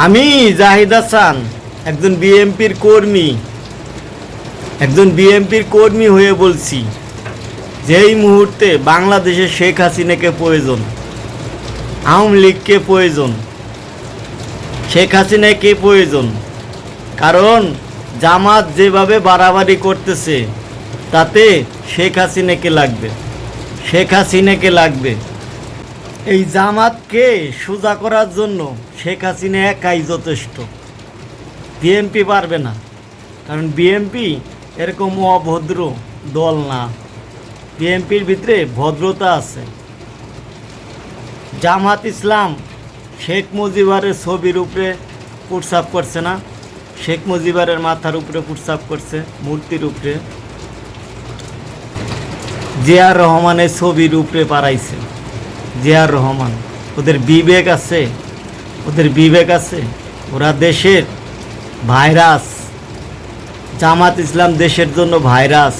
আমি জাহিদ হাসান, একজন বিএমপির কর্মী। একজন বিএমপির কর্মী হয়ে বলছি, যেই মুহূর্তে বাংলাদেশে শেখ হাসিনাকে প্রয়োজন, আওয়ামী লীগকে প্রয়োজন, শেখ হাসিনাকে প্রয়োজন? কারণ জামাত যেভাবে বাড়াবাড়ি করতেছে, তাতে শেখ হাসিনাকে লাগবে, শেখ হাসিনাকে লাগবে। এই জামাতকে সোজা করার জন্য শেখ হাসিনা একাই যথেষ্ট। বিএমপি পারবে না। কারণ বিএমপি এরকম অভদ্র দল না। বিএমপির ভিতরে ভদ্রতা আছে। জামাত ইসলাম শেখ মুজিবারের ছবির উপরে পুটসাপ করছে না। শেখ মুজিবারের মাথার উপরে পুটসাপ করছে, মূর্তির উপরে। জিয়ার রহমানের ছবির উপরে পারাইছে জিয়ার রহমান, ওদের বিবেক আছে, ওদের বিবেক আছে। ওরা দেশের ভাইরাস, জামাত ইসলাম দেশের জন্য ভাইরাস।